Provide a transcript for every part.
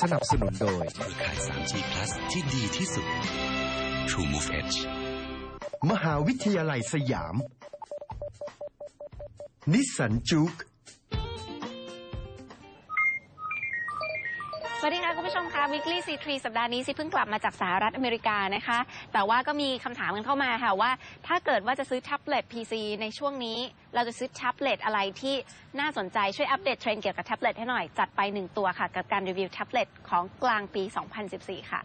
สนับสนุนโดยเครือข่าย 3G Plus ที่ดีที่สุด True Move Edge มหาวิทยาลัยสยาม นิสสันจุก สวัสดีค่ะคุณผู้ชมค่ะ Weekly C3 สัปดาห์นี้ซิเพิ่งกลับมาจากสหรัฐอเมริกานะคะ แต่ว่าก็มีคำถามกันเข้ามาค่ะว่า ถ้าเกิดว่าจะซื้อแท็บเล็ต PC ในช่วงนี้ เราจะซื้อแท็บเล็ตอะไรที่น่าสนใจช่วยอัปเดตเทรนด์เกี่ยวกับแท็บเล็ตให้หน่อย จัดไป 1 ตัวค่ะ กับการรีวิวแท็บเล็ตของกลางปี 2014 ค่ะ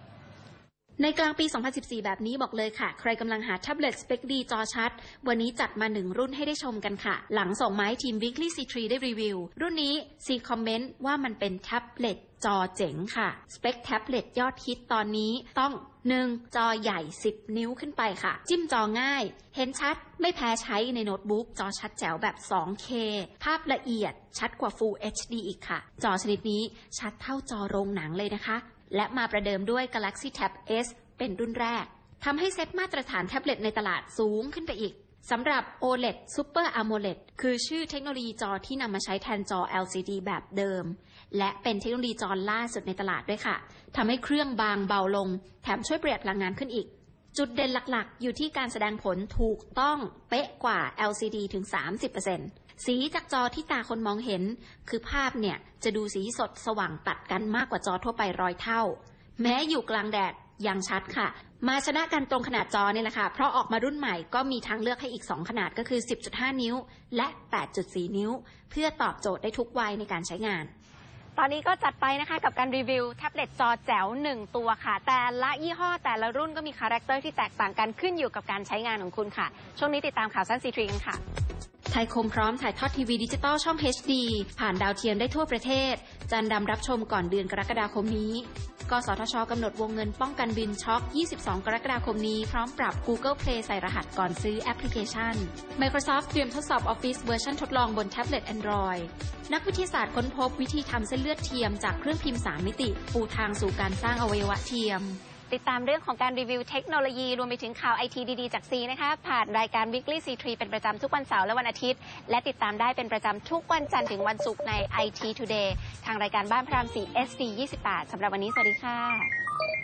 ในกลางปี 2014 แบบนี้บอกเลยค่ะ ใครกำลังหาแท็บเล็ตสเปคดีจอชัด วันนี้จัดมาหนึ่งรุ่นให้ได้ชมกันค่ะ หลังส่งไม้ทีม Weekly C3 ได้รีวิว รุ่นนี้ C คอมเมนต์ว่ามันเป็นแท็บเล็ตจอเจ๋งค่ะ สเปคแท็บเล็ตยอดฮิตตอนนี้ต้อง 1. จอใหญ่ 10 นิ้วขึ้นไปค่ะ จิ้มจอง่าย เห็นชัดไม่แพ้ใช้ในโน้ตบุ๊กจอชัดแจ๋วแบบ 2K ภาพละเอียดชัดกว่า Full HD อีกค่ะ จอชนิดนี้ชัดเท่าจอโรงหนังเลยนะคะ และมาประเดิมด้วย Galaxy Tab S เป็นรุ่นแรกทำให้เซตมาตรฐานแท็บเล็ตในตลาดสูงขึ้นไปอีกสำหรับ OLED Super AMOLED คือชื่อเทคโนโลยีจอที่นำมาใช้แทนจอ LCD แบบเดิม และเป็นเทคโนโลยีจอล่าสุดในตลาดด้วยค่ะทำให้เครื่องบางเบาลง แถมช่วยประหยัดพลังงานขึ้นอีก จุดเด่นหลักๆ อยู่ที่การแสดงผลถูกต้องเป๊ะกว่า LCD ถึง 30%สีจากจอที่ตาคนมองเห็น คือภาพเนี่ยจะดูสีสดสว่างตัดกันมากกว่าจอทั่วไปร้อยเท่า แม้อยู่กลางแดดยังชัดค่ะ มาชนะกันตรงขนาดจอนี่แหละค่ะ เพราะออกมารุ่นใหม่ก็มีทางเลือกให้อีก 2 ขนาดก็คือ 10.5 นิ้ว และ 8.4 นิ้ว เพื่อตอบโจทย์ได้ทุกวัยในการใช้งาน ตอนนี้ก็จัดไปนะคะกับการรีวิวแท็บเล็ตจอแจ๋วหนึ่งตัวค่ะ แต่ละยี่ห้อแต่ละรุ่นก็มีคาแรคเตอร์ที่แตกต่างกันขึ้นอยู่กับการใช้งานของคุณค่ะ ช่วงนี้ติดตามข่าวสั้นซีทรีกันค่ะ ไทยคมพร้อมถ่ายทอดทีวีดิจิตอลช่อง HD ผ่านดาวเทียมได้ทั่วประเทศ จันดำรับชมก่อนเดือนกรกฎาคมนี้ กสทชกำหนดวงเงินป้องกันบินช็อค 22 กรกฎาคมนี้ พร้อมปรับ Google Play ใส่รหัสก่อนซื้อแอปพลิเคชัน Microsoft เตรียมทดสอบ Office เวอร์ชันทดลองบนแท็บเล็ต Android นักวิทยาศาสตร์ค้นพบวิธีทำเส้นเลือดเทียมจากเครื่องพิมพ์ 3 มิติ ปูทางสู่การสร้างอวัยวะเทียม ติดตามเรื่องของการรีวิวเทคโนโลยี รวมไปถึงข่าวไอทีดีๆ จากซีนะคะ ผ่านรายการ Weekly C3 เป็นประจำทุกวันเสาร์และวันอาทิตย์ และติดตามได้เป็นประจำทุกวันจันทร์ถึงวันศุกร์ใน IT Today ทางรายการบ้านพระราม 4 SD 28สำหรับวันนี้ สวัสดีค่ะ